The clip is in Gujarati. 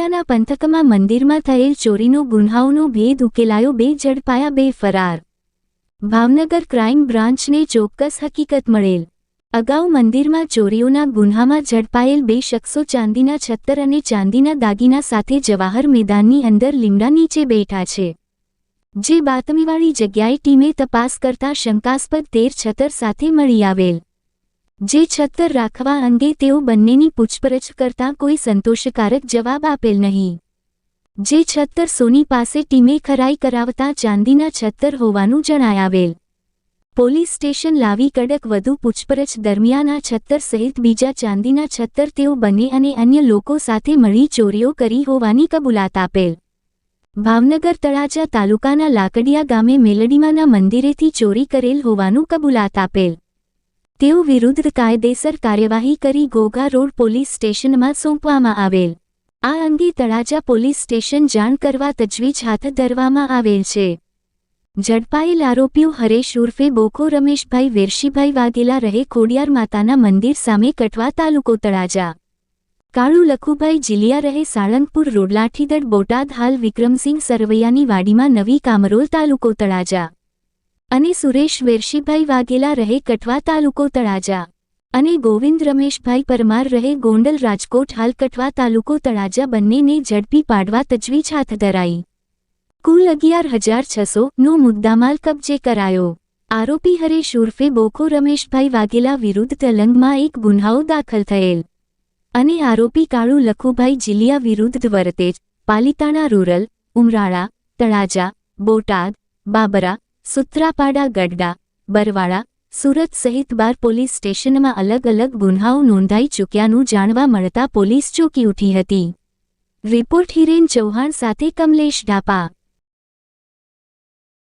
તળાજાના પંથકમાં મંદિરમાં થયેલ ચોરીનો, ગુન્હાઓનો ભેદ ઉકેલાયો બે ઝડપાયા બે ફરાર. ભાવનગર ક્રાઇમ બ્રાન્ચને ચોક્કસ હકીકત મળેલ. અગાઉ મંદિરમાં ચોરીઓના, ગુન્હામાં ઝડપાયેલ બે શખ્સો ચાંદીના છત્તર અને ચાંદીના દાગીના સાથે જવાહર મેદાનની અંદર લીમડા નીચે બેઠા છે. જે બાતમીવાળી જગ્યાએ ટીમે તપાસ કરતા શંકાસ્પદ તેર છતર સાથે મળી આવેલ. જે છત્તર રાખવા અંગે તેઓ બંનેની પૂછપરછ કરતા કોઈ સંતોષકારક જવાબ આપેલ નહીં. જે છત્તર સોની પાસે ટીમે ખરાઈ કરાવતા ચાંદીના છત્તર હોવાનું જણાયાવેલ. પોલીસ સ્ટેશન લાવી કડક વધુ પૂછપરછ દરમિયાન આ છત્તર સહિત બીજા ચાંદીના છત્તર તેઓ બંને અને અન્ય લોકો સાથે મળી ચોરીઓ કરી હોવાની કબૂલાત આપેલ. ભાવનગર તળાજા તાલુકાના લાકડિયા ગામે મેલડીમાના મંદિરેથી ચોરી કરેલ હોવાનું કબૂલાત આપેલ. તેઓ વિરુદ્ધ કાયદેસર કાર્યવાહી કરી ગોગા રોડ પોલીસ સ્ટેશનમાં સોંપવામાં આવેલ. આ અંગે તળાજા પોલીસ સ્ટેશન જાણ કરવા તજવીજ હાથ ધરવામાં આવેલ છે. ઝડપાયેલ આરોપીઓ હરેશ ઉર્ફે બોકો રમેશભાઈ વેરશીભાઈ વાઘેલા રહે ખોડિયાર માતાના મંદિર સામે કઠવા તાલુકો તળાજા. કાળુ લખુભાઈ જિલિયા રહે સાળંગપુર રોડલાઠીદડ બોટાદ હાલ વિક્રમસિંહ સરવૈયાની વાડીમાં નવી કામરોલ તાલુકો તળાજા. અને સુરેશ વેરશીભાઈ વાઘેલા રહે કઠવા તાલુકો તળાજા અને ગોવિંદ રમેશભાઈ પરમાર રહે ગોંડલ રાજકોટ હાલ કઠવા તાલુકો તળાજા બંનેને ઝડપી પાડવા તજવીજ હાથ ધરાઈ. કુલ અગિયાર હજાર છસો નો મુદ્દામાલ કબજે કરાયો. આરોપી હરેશ ઉર્ફે બોખો રમેશભાઈ વાઘેલા વિરુદ્ધ તલંગમાં એક ગુન્હાઓ દાખલ થયેલ. અને આરોપી કાળુ લખુભાઈ જિલિયા વિરુદ્ધ વરતેજ, પાલિતાણા રૂરલ, ઉમરાળા, તળાજા, બોટાદ, બાબરા સુત્રાપાડા ગઢડા બરવાળા, સુરત સહિત બાર પોલીસ સ્ટેશનમાં અલગ અલગ ગુન્હાઓ નોંધાઈ ચૂક્યાનું જાણવા મળતા પોલીસ ચોકી ઉઠી હતી. રિપોર્ટ હિરેન ચૌહાણ સાથે કમલેશ ઢાપા.